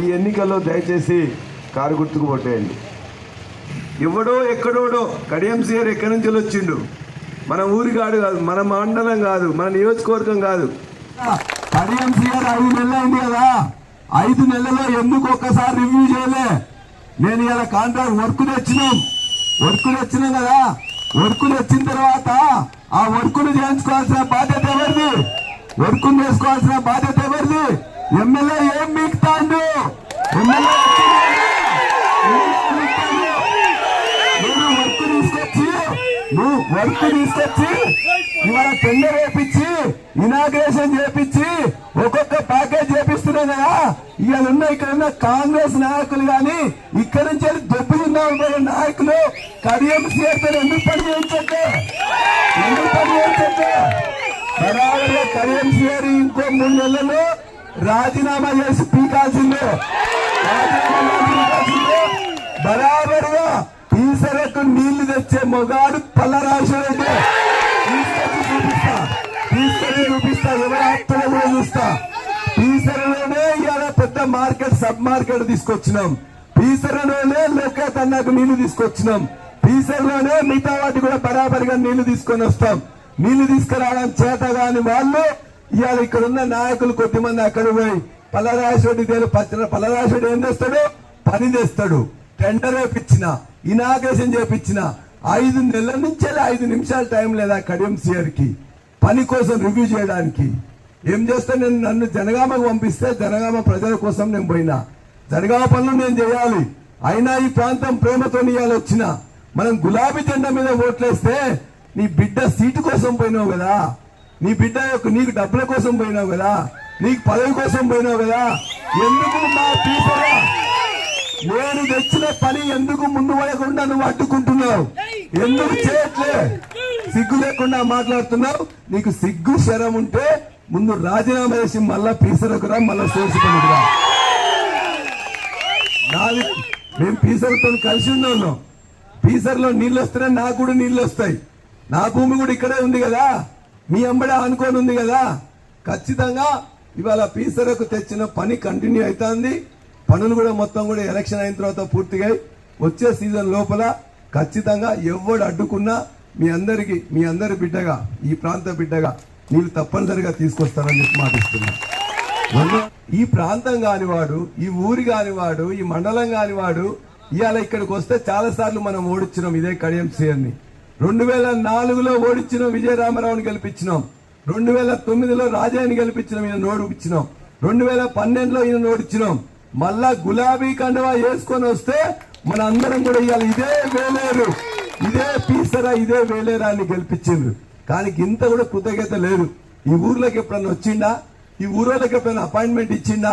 ఈ ఎన్నికల్లో దయచేసి కారు గుర్తుకు కొట్టేయండి ఎవడో ఎక్కడోడో కడియం సీఆర్ ఎక్కడి నుంచి వచ్చిండు మన ఊరి కాడు కాదు మన మండలం కాదు మన నియోజకవర్గం కాదు. కడియం సీఆర్ ఐదు నెలలు అయింది కదా. ఐదు నెలల్లో ఎందుకు ఒక్కసారి రివ్యూ చేయలే? నేను ఇలా కాంట్రాక్ట్ వర్క్ తెచ్చినాం. వర్క్ తెచ్చినాం కదా. వర్క్ తెచ్చిన తర్వాత ఆ వర్క్ను చేయించుకోవాల్సిన బాధ్యత ఎవరిది? వర్క్ చేసుకోవాల్సిన బాధ్యత ఎవరిది? ఎమ్మెల్యే ఏం మీకుతాండు ఎమ్మెల్యే నేను వర్క్ తీసుకొచ్చి నువ్వు వర్క్ తీసుకొచ్చి ఇవాళ టెండర్ వేపించి ఇనాగ్రేషన్ చేపించి ఒక్కొక్క ప్యాకేజ్ చేపిస్తున్నావు కదా. ఇవాళ ఉన్న ఇక్కడ ఉన్న కాంగ్రెస్ నాయకులు గాని ఇక్కడ నుంచి వెళ్ళి దెబ్బ ఉండే నాయకులు కడియం సీఆర్తో ఎందుకు పని చేయించట్లే ఎందుకు పని చేయించట్లే కడియం సీఆర్ ఇంకో మూడు నెలలు రాజీనామా చేసి పీకాల్సిందే బరాబరుగా ఈ సరకు బరాబరుగా నీళ్ళు తెచ్చే మొగాడు పల్లరాజరెడ్డి. తీసుకొచ్చి చూపిస్తా. తీసుకొని చూపిస్తా. ఎవరాత్మలో కూడా చూస్తా. పీసరలోనే ఇవాళ పెద్ద మార్కెట్ సబ్ మార్కెట్ తీసుకొచ్చినాం. పీసరలోనే లోకేత్ అన్నకు నీళ్ళు తీసుకొచ్చినాం. పీసరలోనే మిగతా వాటి కూడా బరాబరిగా నీళ్ళు తీసుకొని వస్తాం. నీళ్ళు తీసుకురావడం చేత కాని వాళ్ళు ఇవాళ ఇక్కడ ఉన్న నాయకులు కొద్దిమంది అక్కడ పోయి పల్లరాజరెడ్డి పేరు పచ్చ పల్లరాజరెడ్డి ఏం చేస్తాడు? పని చేస్తాడు. టెండర్ వేపించిన ఇనాగ్రేషన్ చేపించిన ఐదు నెలల నుంచే ఐదు నిమిషాల టైం లేదా కడియం సియర్కి పని కోసం రివ్యూ చేయడానికి. ఏం చేస్తే నేను? నన్ను జనగామకు పంపిస్తే జనగామ ప్రజల కోసం నేను పోయినా. జనగామ పనులు నేను చేయాలి. అయినా ఈ ప్రాంతం ప్రేమతో ఇవాళ వచ్చిన. మనం గులాబీ జెండా మీద ఓట్లేస్తే నీ బిడ్డ సీటు కోసం పోయినావు కదా. నీ బిడ్డ యొక్క నీకు డబ్బుల కోసం పోయినావు కదా నీకు పదవి కోసం పోయినావు కదా ఎందుకు మా పీసరా నేను తెచ్చిన పని ఎందుకు ముందు పడకుండా నువ్వు అడ్డుకుంటున్నావు? ఎందుకు చేయట్లే? సిగ్గు లేకుండా మాట్లాడుతున్నావు. నీకు సిగ్గు శరం ఉంటే ముందు రాజీనామా చేసి మళ్ళా పీసరకురా మళ్ళా సోర్చుకునిరా నాది మేము పీసర్తో కలిసి ఉన్నాం పీసర్లో నీళ్ళు వస్తేనే నాకు కూడా నీళ్ళు వస్తాయి. నా భూమి కూడా ఇక్కడే ఉంది కదా. మీ అంబడే అనుకోని ఉంది కదా? ఖచ్చితంగా ఇవాళ పీసరకు తెచ్చిన పని కంటిన్యూ అవుతుంది. పనులు కూడా మొత్తం కూడా ఎలక్షన్ అయిన తర్వాత పూర్తిగా వచ్చే సీజన్ లోపల ఖచ్చితంగా ఎవడు అడ్డుకున్నా మీ అందరికి మీ అందరి బిడ్డగా ఈ ప్రాంత బిడ్డగా నీళ్ళు తప్పనిసరిగా తీసుకొస్తారని చెప్పి మాటిస్తున్నా. ఈ ప్రాంతం కానివాడు ఈ ఊరు కానివాడు ఈ మండలం కానివాడు ఇవాళ ఇక్కడికి వస్తే చాలా సార్లు మనం ఓడిచ్చినాం ఇదే కడియం సీఎన్ని రెండు వేల నాలుగులో ఓడించినాం విజయరామరావుని గెలిపించినాం. రెండు వేల తొమ్మిదిలో రాజాని గెలిపించినాం ఈయన నోడిపించినాం రెండు వేల పన్నెండులో ఈయన నోడిచ్చినాం మళ్ళా గులాబీ కండవా వేసుకొని వస్తే మన అందరం కూడా ఇవాళ ఇదే వేలేరు. ఇదే పీసరా ఇదే వేలేరా అని గెలిపించిండ్రు. కానీ ఇంత కూడా కృతజ్ఞత లేదు. ఈ ఊర్లోకి ఎప్పుడన్నా వచ్చిండా? ఈ ఊరోళ్ళకి ఎప్పుడైనా అపాయింట్మెంట్ ఇచ్చిండా?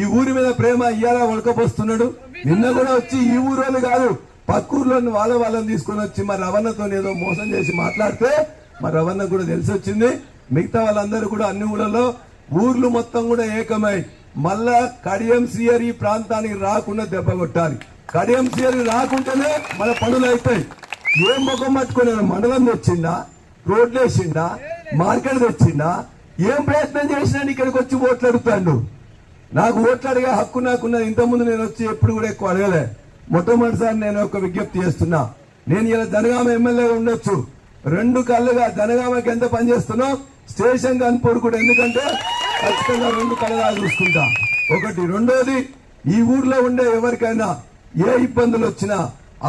ఈ ఊరి మీద ప్రేమ ఇయ్యాలా? ఉడకపోస్తున్నాడు నిన్న కూడా వచ్చి ఈ ఊరోళ్ళు కాదు. పక్కూర్లోని వాళ్ళ వాళ్ళని తీసుకొని వచ్చి మా రవణతో ఏదో మోసం చేసి మాట్లాడితే మా రవణ కూడా తెలిసి వచ్చింది మిగతా వాళ్ళందరూ కూడా అన్ని ఊళ్ళలో ఊర్లు మొత్తం కూడా ఏకమై మళ్ళా కడియం శ్రీయర్ ఈ ప్రాంతానికి రాకుండా దెబ్బ కొట్టాలి. కడియం శ్రీయర్ రాకుంటేనే మన పనులు అవుతాయి ఏం ముఖం పట్టుకుని మండలం తెచ్చిందా? రోడ్లు వేసిందా? మార్కెట్ తెచ్చిందా? ఏం ప్రయత్నం చేసినా ఇక్కడికి వచ్చి ఓట్లు అడుగుతాడు? నాకు ఓట్లు అడిగే హక్కు నాకున్నది. ఇంతకుముందు నేను వచ్చి ఎప్పుడు కూడా ఎక్కువ అడగలే. మొట్టమొదటిసారి నేను ఒక విజ్ఞప్తి చేస్తున్నా. నేను ఇలా జనగామ ఎమ్మెల్యేగా ఉండొచ్చు. రెండు కళ్ళుగా జనగామకి ఎంత పనిచేస్తున్నా స్టేషన్ కనుపొడు కూడా ఎందుకంటే ఖచ్చితంగా రెండు కళ్ళగా చూసుకుంటా. ఒకటి రెండోది ఈ ఊర్లో ఉండే ఎవరికైనా ఏ ఇబ్బందులు వచ్చినా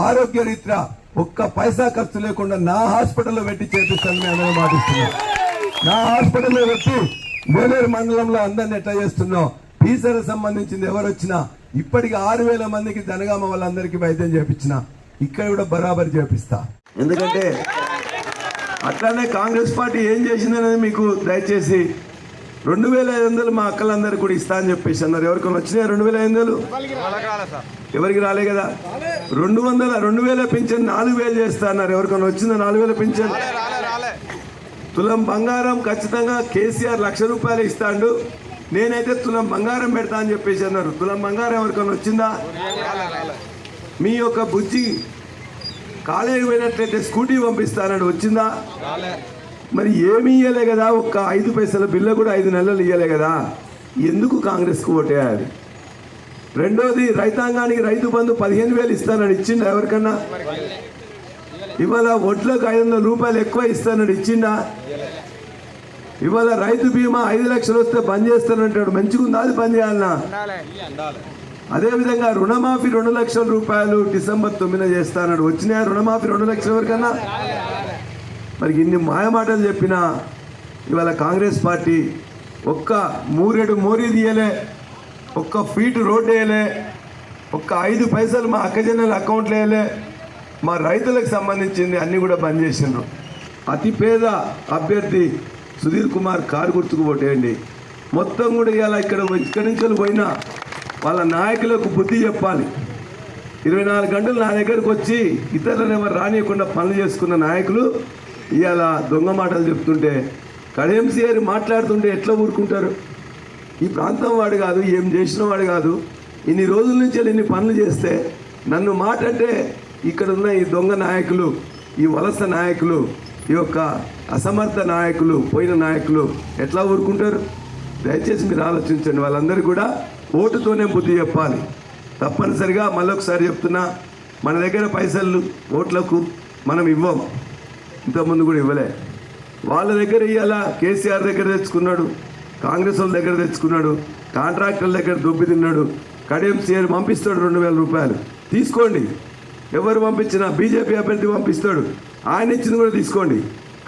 ఆరోగ్య రీత్యా ఒక్క పైసా ఖర్చు లేకుండా నా హాస్పిటల్లో పెట్టి చేపిస్తాను మేము అందరూ నా హాస్పిటల్లో పెట్టి వేలేరు మండలంలో అందరిని ఎట్లా చేస్తున్నాం పీసర్ సంబంధించింది ఎవరు వచ్చినా ఇప్పటికి ఆరు వేల మందికి జనగామ వాళ్ళందరికీ వైద్యం చేపించిన ఇక్కడ కూడా బరాబర్ చేపిస్తా. ఎందుకంటే అట్లానే కాంగ్రెస్ పార్టీ ఏం చేసిందనేది మీకు దయచేసి రెండు వేల ఐదు వందలు మా అక్కలందరూ కూడా ఇస్తా అని చెప్పేసి అన్నారు. ఎవరికైనా వచ్చినాయి రెండు వేల ఐదు వందలు? ఎవరికి రాలే కదా. రెండు వందల రెండు వేల పింఛన్ నాలుగు వేలు చేస్తా అన్నారు. ఎవరికైనా వచ్చిందా నాలుగు వేల పింఛన్? తులం బంగారం ఖచ్చితంగా కేసీఆర్ లక్ష రూపాయలు ఇస్తాడు. నేనైతే తులం బంగారం పెడతా అని చెప్పేసి అన్నారు. తులం బంగారం ఎవరికైనా వచ్చిందా? మీ యొక్క బుజ్జి కాలేజీకి పోయినట్లయితే స్కూటీ పంపిస్తానని వచ్చిందా? మరి ఏమి ఇయ్యలే కదా ఒక్క ఐదు పైసల బిల్లు కూడా ఐదు నెలలు ఇయ్యలే కదా. ఎందుకు కాంగ్రెస్కు ఓటేయాలి? రెండోది రైతాంగానికి రైతు బంధు పదిహేను వేలు ఇస్తానని ఇచ్చిండా ఎవరికన్నా? ఇవాళ ఒడ్లకు ఐదు వందల రూపాయలు ఎక్కువ ఇస్తానని ఇచ్చిండా? ఇవాళ రైతు బీమా ఐదు లక్షలు వస్తే బంద్ చేస్తానంటాడు మంచిగుందా అది బంద్ చేయాలన్నా అదేవిధంగా రుణమాఫీ రెండు లక్షల రూపాయలు డిసెంబర్ తొమ్మిదిన చేస్తానన్నాడు వచ్చినాయా రుణమాఫీ రెండు లక్షల వరకన్నా? మరి ఇన్ని మాయమాటలు చెప్పినా ఇవాళ కాంగ్రెస్ పార్టీ ఒక్క మూరెడు మోరీ తీయలే ఒక్క ఫీట్ రోడ్ వేయలే ఒక్క ఐదు పైసలు మా అక్కజనుల అకౌంట్లో వేయలే. మా రైతులకు సంబంధించింది అన్నీ కూడా బంద్ చేసిండ్రు. అతి పేద అభ్యర్థి సుధీర్ కుమార్ కారు గుర్తుకు ఓటేయండి మొత్తం కూడా ఇవాళ ఇక్కడ ఇక్కడి నుంచి పోయినా వాళ్ళ నాయకులకు బుద్ధి చెప్పాలి. ఇరవై నాలుగు గంటలు నా దగ్గరకు వచ్చి ఇతరులను ఎవరు రానియకుండా పనులు చేసుకున్న నాయకులు ఇవాళ దొంగ మాటలు చెప్తుంటే కడెంసీఆర్ సిఆర్ మాట్లాడుతుంటే ఎట్లా ఊరుకుంటారు? ఈ ప్రాంతం వాడు కాదు ఏం చేసిన వాడు కాదు. ఇన్ని రోజుల నుంచి ఇన్ని పనులు చేస్తే నన్ను మాట అంటే ఇక్కడ ఉన్న ఈ దొంగ నాయకులు ఈ వలస నాయకులు ఈ యొక్క అసమర్థ నాయకులు పోయిన నాయకులు ఎట్లా ఊరుకుంటారు? దయచేసి మీరు ఆలోచించండి. వాళ్ళందరూ కూడా ఓటుతోనే బుద్ధి చెప్పాలి. తప్పనిసరిగా మళ్ళొకసారి చెప్తున్నా మన దగ్గర పైసలు ఓట్లకు మనం ఇవ్వం. ఇంతకుముందు కూడా ఇవ్వలే. వాళ్ళ దగ్గర ఇవ్వాలా కేసీఆర్ దగ్గర తెచ్చుకున్నాడు కాంగ్రెస్ వాళ్ళ దగ్గర తెచ్చుకున్నాడు కాంట్రాక్టర్ల దగ్గర దొబ్బి తిన్నాడు కడియం సీఆర్ పంపిస్తాడు రెండు వేల రూపాయలు. తీసుకోండి. ఎవరు పంపించినా బీజేపీ అభ్యర్థి పంపిస్తాడు. ఆయన ఇచ్చింది కూడా తీసుకోండి.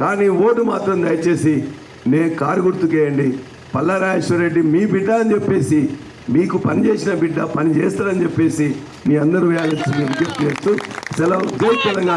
కానీ ఓటు మాత్రం దయచేసి నేను కారు గుర్తుకేయండి. పల్లారాజేశ్వరరెడ్డి మీ బిడ్డ అని చెప్పేసి మీకు పని చేసిన బిడ్డ పని చేస్తారని చెప్పేసి మీ అందరూ వేయాల్సింది విజ్ఞప్తి చేస్తూ సెలవు. జై తెలంగాణ.